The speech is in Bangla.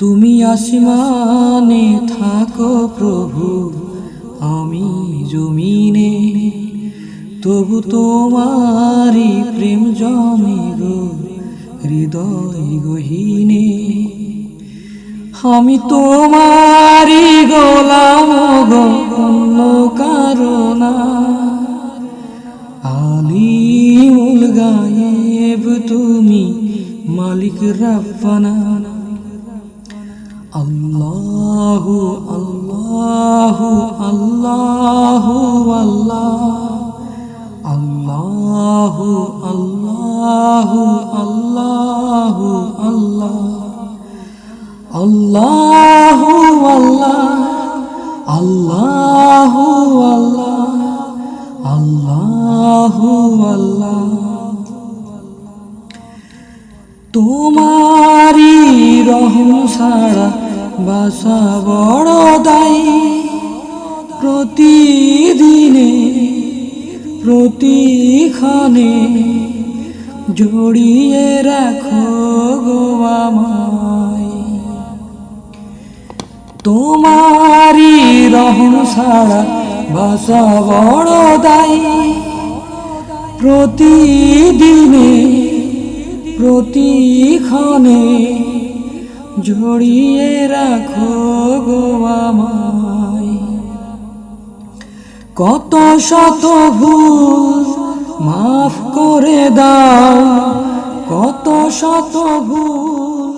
তুমি আসমানে থাকো প্রভু, আমি জমিনে। তবু তোমারি প্রেম জমে গো, হৃদয় গহীনে। আমি তোমারি গোলাম গো, অন্য কারণা আলিমুল গায়েব তুমি, মালিক রাব্বানা আল্লাহু আল্লাহু আল্লাহু আল্লাহ। আল্লাহু আল্লাহু আল্লাহু আল্লাহ। আল্লাহু আল্লাহ আল্লাহু। আল্লাহ তোমারি রহম ছাড়া বাসা বড় দায়ী প্রতিদিনে প্রতিক্ষণে জড়িয়ে রাখো গো আমায়। তোমারি রহম ছাড়া বাসা বড় দায়ী প্রতিদিনে প্রতিক্ষণে জড়িয়ে রাখো গো আমায়। কত শত ভুল মাফ করে দাও কত শত ভুল